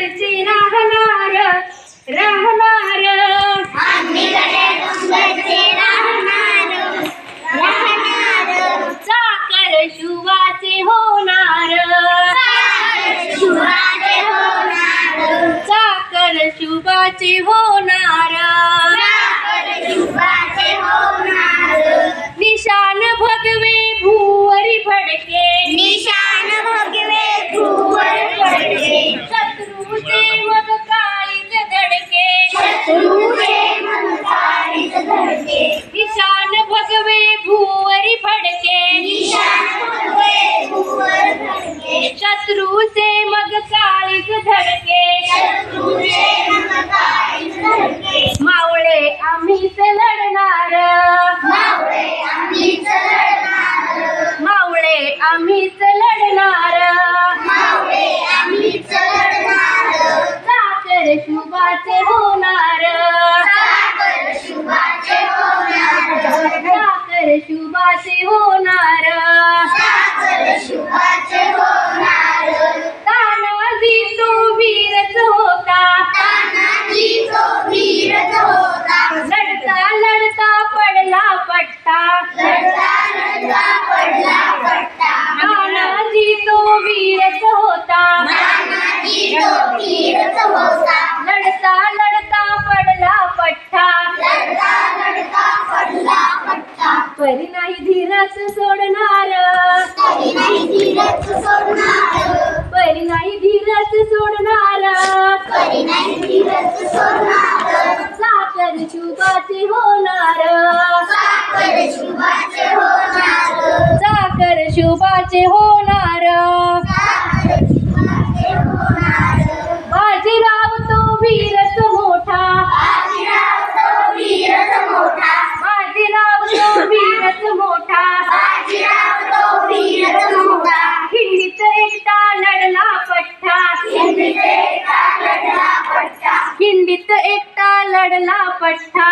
डोंगरची राहणार राहणार. चाकर शुवाचे होणार. चाकर शुभाचे हो আমি যে लढता लढता पडला पठ्ठा परी नाही धीरच सोडणार. परी नाही धीरच सोडणार. साखर शुभाचे होणार. साखर शुभाचे होणार. साखर शुभाचे हो हिंडीत एकटा लढला पठ्ठा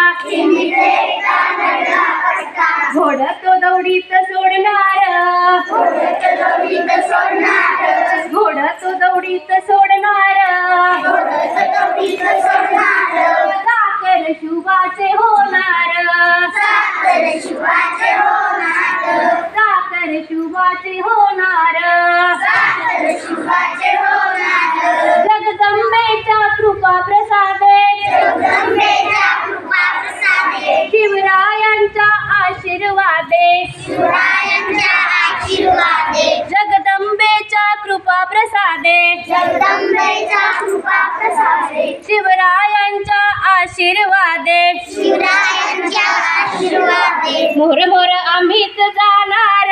घोड तो दौडीत सोडणार. घोड तो दौडीत सोडणार. साखर शुभाचे होणार. साखर शुभाचे होणार. जगदंबेचा कृपा प्रसादे. जगदंबेच्या कृपा प्रसादे. शिवरायांच्या आशीर्वादे. शिवरायांच्या आशीर्वादे. मोर मोर आम्हीच जाणार.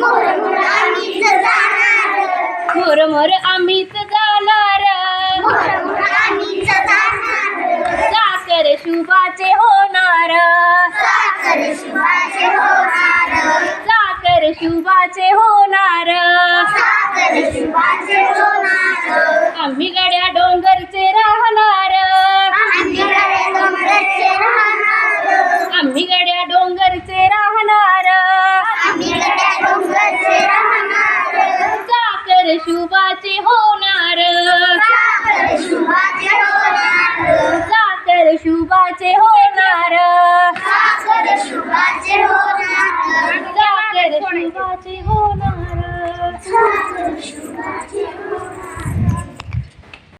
मोर मोर आम्हीच जाणार. मोर मोर आम्हीच शिवबाचे होणार. आम्ही गड्या डोंगर বাজে হো নারা